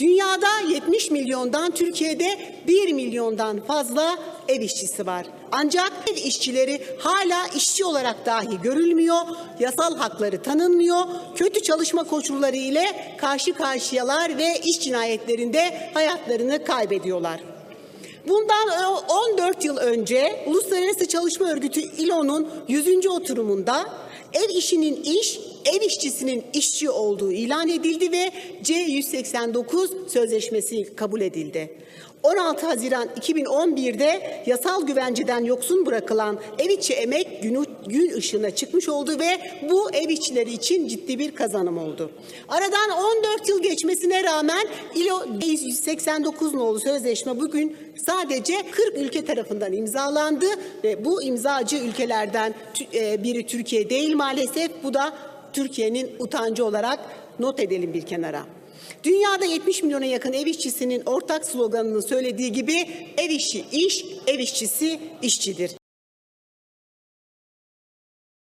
Dünyada 70 milyondan, Türkiye'de 1 milyondan fazla ev işçisi var. Ancak ev işçileri hala işçi olarak dahi görülmüyor, yasal hakları tanınmıyor, kötü çalışma koşulları ile karşı karşıyalar ve iş cinayetlerinde hayatlarını kaybediyorlar. Bundan e, 14 yıl önce Uluslararası Çalışma Örgütü ILO'nun 100. oturumunda ev işinin iş, ev işçisinin işçi olduğu ilan edildi ve C189 sözleşmesi kabul edildi. 16 Haziran 2011'de yasal güvenceden yoksun bırakılan ev içi emek gün, gün ışığına çıkmış oldu ve bu ev işçileri için ciddi bir kazanım oldu. Aradan 14 yıl geçmesine rağmen ILO 189 nolu sözleşme bugün sadece 40 ülke tarafından imzalandı ve bu imzacı ülkelerden e, biri Türkiye değil maalesef. Bu da Türkiye'nin utancı olarak not edelim bir kenara. Dünyada 70 milyona yakın ev işçisinin ortak sloganının söylediği gibi ev işi iş, ev işçisi işçidir.